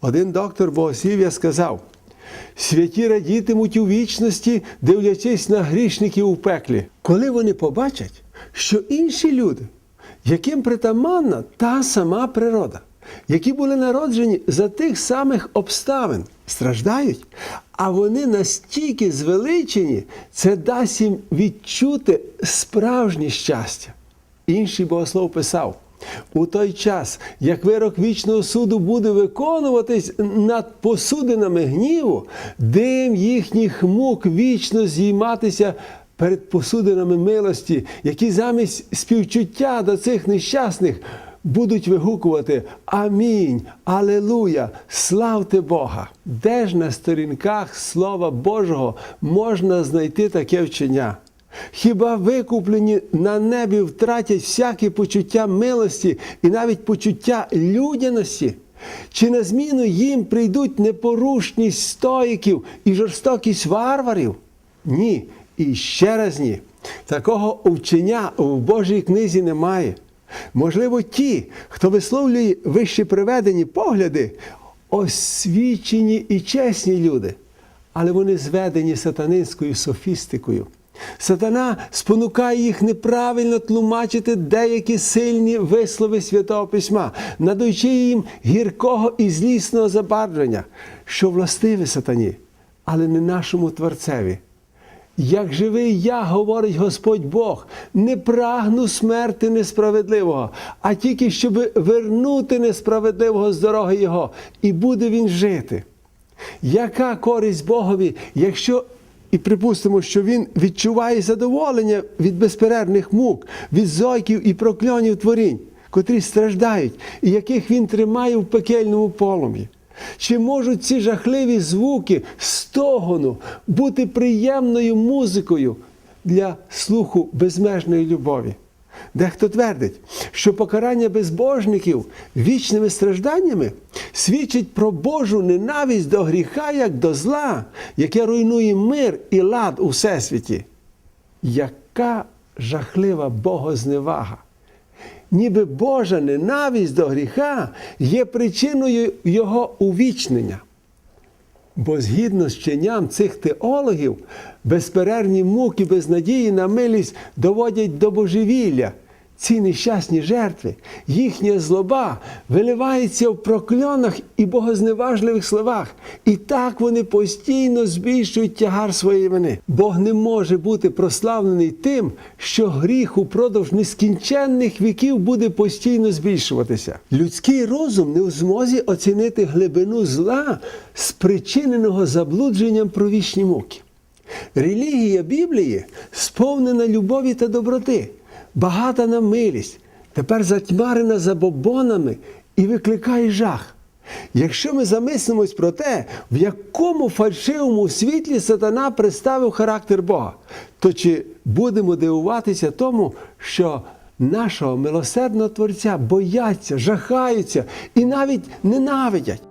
Один доктор богослів'я сказав: святі радітимуть у вічності, дивлячись на грішників у пеклі, коли вони побачать, що інші люди, яким притаманна та сама природа, які були народжені за тих самих обставин, страждають, а вони настільки звеличені, це дасть їм відчути справжнє щастя. Інший богослов писав: у той час, як вирок вічного суду буде виконуватись над посудинами гніву, дим їхніх мук вічно зійматися перед посудинами милості, які замість співчуття до цих нещасних будуть вигукувати Амінь, Алелуя, славте Бога! Де ж на сторінках Слова Божого можна знайти таке вчення? Хіба викуплені на небі втратять всяке почуття милості і навіть почуття людяності? Чи на зміну їм прийдуть непорушність стоїків і жорстокість варварів? Ні, і ще раз ні. Такого вчення в Божій книзі немає. Можливо, ті, хто висловлює вище приведені погляди, освічені і чесні люди, але вони зведені сатанинською софістикою. Сатана спонукає їх неправильно тлумачити деякі сильні вислови Святого Письма, надаючи їм гіркого і злісного забарвлення, що властиве сатані, але не нашому Творцеві. Як живий я, говорить Господь Бог, не прагну смерти несправедливого, а тільки щоб вернути несправедливого з дороги Його, і буде він жити. Яка користь Богові, якщо і припустимо, що він відчуває задоволення від безперервних мук, від зойків і прокльонів творінь, котрі страждають, і яких він тримає в пекельному полум'ї? Чи можуть ці жахливі звуки стогону бути приємною музикою для слуху безмежної любові? Дехто твердить, що покарання безбожників вічними стражданнями свідчить про Божу ненависть до гріха як до зла, яке руйнує мир і лад у всесвіті. Яка жахлива богозневага! Ніби Божа ненависть до гріха є причиною його увічнення. Бо згідно з вченням цих теологів, безперервні муки безнадії на милість доводять до божевілля. Ці нещасні жертви, їхня злоба виливається в прокльонах і богозневажливих словах. І так вони постійно збільшують тягар своєї вини. Бог не може бути прославлений тим, що гріх упродовж нескінченних віків буде постійно збільшуватися. Людський розум не в змозі оцінити глибину зла, спричиненого заблудженням про вічні муки. Релігія Біблії сповнена любові та доброти багата на милість, тепер затьмарена забобонами і викликає жах. Якщо ми замислимось про те, в якому фальшивому світлі сатана представив характер Бога, то чи будемо дивуватися тому, що нашого милосердного Творця бояться, жахаються і навіть ненавидять?